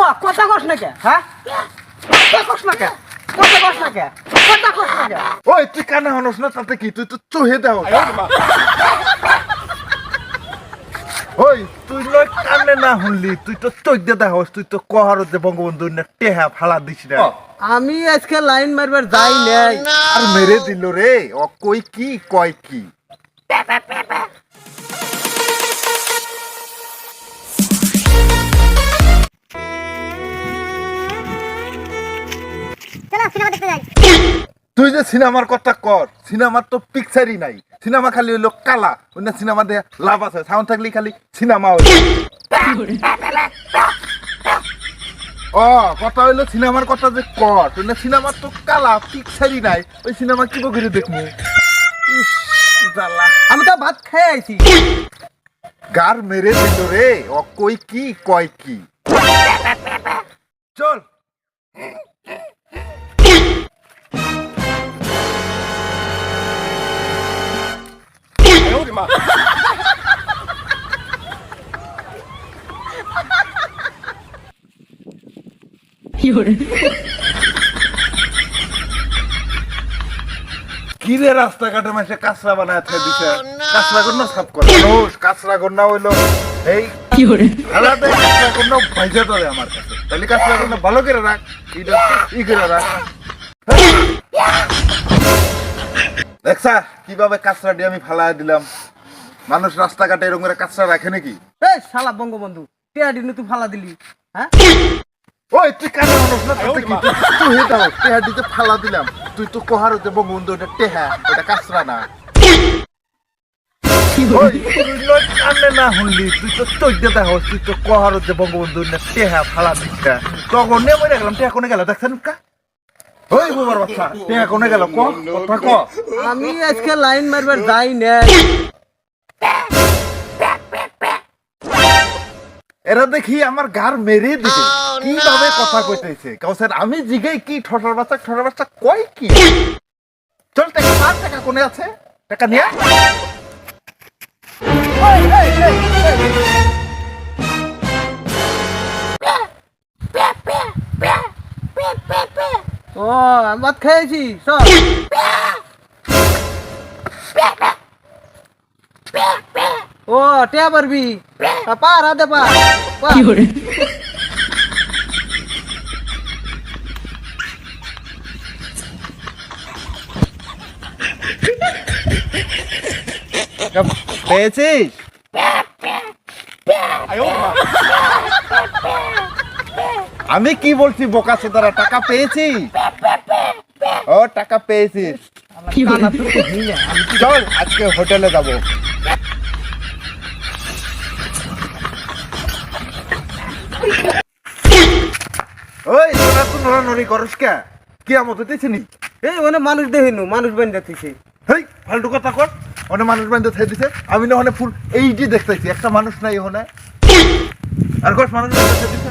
কথা কস না কে? হ্যাঁ? কথা কস না কে? কথা কস না কে? কথা কস না কে? ওই তুই কানে হনস না তাতে কি? তুই তো চোহে দেও ওই তুই নয় কানে না শুনলি তুই তো চোখ দিয়ে দেহস তুই তো কহার যে বঙ্গবন্ধু না টেহা ফালা দিস না আমি আজকে লাইন মারবার যাই নাই। আর মেরে দিল রে ও কই কি কয় কি? তুই যে সিনেমার কথা কর, সিনেমার তো পিকচারই নাই। সিনেমা খালি হইল কালা, অন্য সিনেমা দিয়ে লাভ আছে। সাউন্ড থাকলে খালি সিনেমা হইল। ও, কথা হইল সিনেমার কথা যে কর অন্য সিনেমার তো কালা পিকচারই নাই। ওই সিনেমা কি করে দেখব। আমি তো ভাত খেয়ে আইছি। গার মেরে দিল রে। ও কই কি, কয় কি? চল। কিরে রাস্তাঘাটে মাসে কাঁচরা বানায় থাকে দিছে? কাঁচরা গন্না সাফ করে। মানুষ কাঁচরা গন্না হইল এই কি করে? আলাদা কাঁচরা গন্না ভাইজা ধরে আমার কাছে। তাহলে কাঁচরা গন্না ভালো করে রাখ ইটা ই করে রাখ। দেখছা কীভাবে কাঁচরা দিয়ে আমি ফালাই দিলাম? মানুষ রাস্তাঘাটে এরকম করে কাঁচরা রাখে নাকি? এই শালা বঙ্গবন্ধু টেয়াডি তুই ফালা দিলি হ্যাঁ? ওই তুই কানে মানুষ না তাতে কি তুই তুই টেহা দিতে ফালা দিলাম। তুই তো কোহার হতে বঙ্গবন্ধু ওটা টেহা কাঁচরা না। না শুনলি তুই তো দেখো তুই তো কোহার হতে বঙ্গবন্ধু না টেহা ফালা দিচ্ছা। তখন নে মরে গেলাম টেহা কোনে গেল দেখছেন কা? ওই বাবার বাচ্চা টেহা কোনে গেল? ক? কথা ক? আমি আজকে লাইন মারবার যাই নাই। এরা দেখি আমার গার মেরে দিবে। কীভাবে কথা কইতেছে? কাউসার আমি জিগাই কি ঠটার বাচ্চা ঠটার বাচ্চা কয় কি? চল টাকা পাঁচ টাকা কোনে আছে? টাকা নিয়ে ও আমি ভাত খেয়েছি সব ও টিয়া পারবি। পার হাতে পার পার। পেয়েছিস? আমি কি বলছি বোকা সুদারা টাকা পেয়েছি ও টাকা পেয়েছিস। আমি চল আজকে হোটেলে যাব। ওই তোরা তো নড়ানড়ি করস কে? কি আমত হইতেছে এই মানে মানুষ দেখিনু মানুষ বেন দেখতেছি হেই ফালতু কথা কর। অনেক মানুষ বান্ধব থাই দিছে। আমি না ওখানে ফুল এইটি দেখতেছি একটা মানুষ নাই ওখানে। আর কস মানুষ দিছে?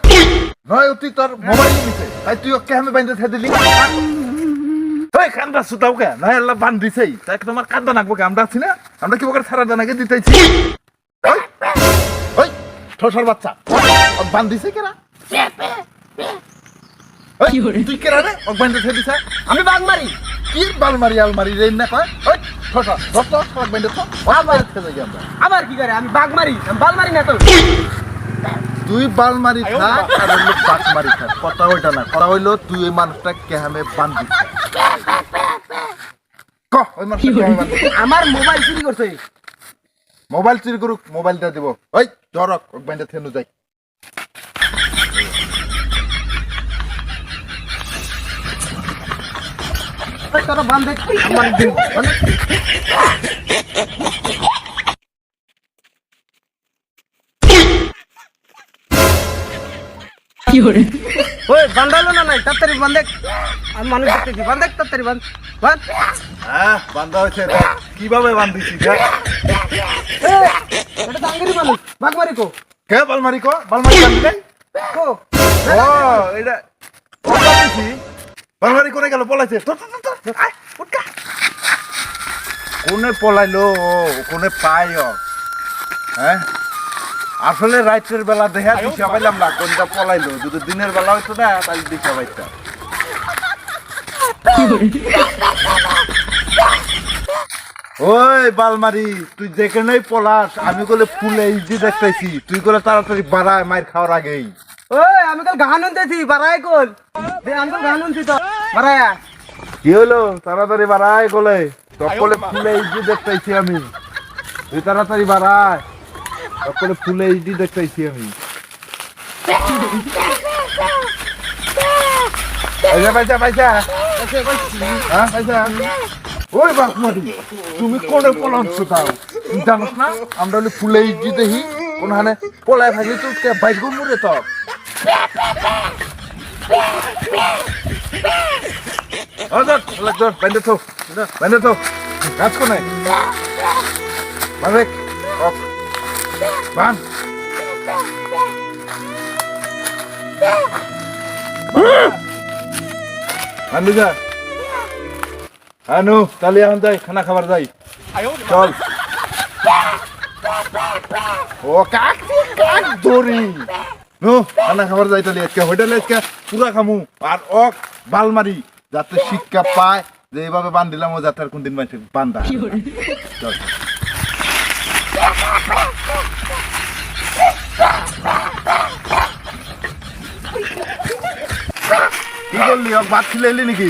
নয় তুই তোর মোবাইল নিছে। তাই তুই ওকে আমি বাইন্দে থাই দিলি। ওই কান্দা সুতাও কে নয় আল্লাহ বান দিছেই তাই তোমার কান্দা নাকবো কে আমরা আছি না? আমরা কি ওকে সারা দানাকে দিতেছি ওই, ঠোসার বাচ্চা। ও বান দিছে কেনা তুই কেরা রে ওক বাইন্দে থাই দিছে? আমি বাঘ মারি কি বালমারি আলমারি রে না কয়? ওই ঠোসা দশটা সড়ক বাইন্দে তো আবার খেলে যাই আমরা আবার কি করে? আমি বাঘ মারি বাল মারি না তো? তুই বালমারি থাক আর হইল পাক মারি থাক। কথা ওইটা না কথা হইল তুই ওই মানুষটা কেহামে বান্ধি আমার মোবাইল চুরি করছে। মোবাইল চুরি করুক মোবাইলটা দিব। ওই ধরক ওক বাইন্দে থেনু যাই। তোরা বান্ধে ওই বান্ধালো না নাই? তাড়াতাড়ি বান্ধে আমি মানুষ দেখতেছি। বান্ধে তাড়াতাড়ি বান্ধ বান্ধ হ্যাঁ বান্ধা হয়েছে। কীভাবে বান্ধিছি এটা তো আঙ্গিরি মানুষ। বাঘমারি কো। কে বালমারি কো? বালমারি বান্ধি নাই কো। ও এটা বালমারি করে গেল? পলাইছে। তো তো তো তো উঠকা। কোনে পলাইলো? ও কোনে পাই ও। হ্যাঁ? আসলে রাত্রের বেলা দেখা দিশা পাইলাম না কোনটা পলাইলো। যদি দিনের বেলা হইতো না তাহলে দিশা পাইতাম। ওই বালমারি তুই যেখানেই পলাস আমি বলে ফুলে ইজি দেখতেছি। তুই করে তাড়াতাড়ি বাড়ায় মায়ের খাওয়ার আগেই। ওই আমি কাল গান শুনতেছি বাড়াই কল। দে আমি কাল গান শুনছি তো। বাড়ায়া। কি হলো তাড়াতাড়ি বাড়ায় গলে। সকলে ফুলে ইজি দেখতেছি আমি। তুই তাড়াতাড়ি বাড়ায়। সকলে ফুলে ইজি দেখতেছি আমি। পয়সা পয়সা হ্যাঁ ওই বাসমতি তুমি কোনে পলাচ্ছ তাও? জানোস না? আমরা হলে ফুলে ইজি দেখি কোনখানে পলায় থাকি তো কে বাইক মুড়ে তো? বাইন্দে বাইন্দে কাজ কোনে? বাবেক বান আনু যা আনু তাহলে এখন যাই খানা খাবার যাই। চল। ও কাক কাক দড়ি নো খানা খাবার যাই তাহলে আজকে। হোটেলে আজকে পুরা খামু। আর অক বাল মারি যাতে শিক্ষা পায় যে এইভাবে বান্ধিলাম ও যাতে আর কোনদিন মাইছে বান্ধা চল। কি করলি? ভাত খিলে এলি নাকি?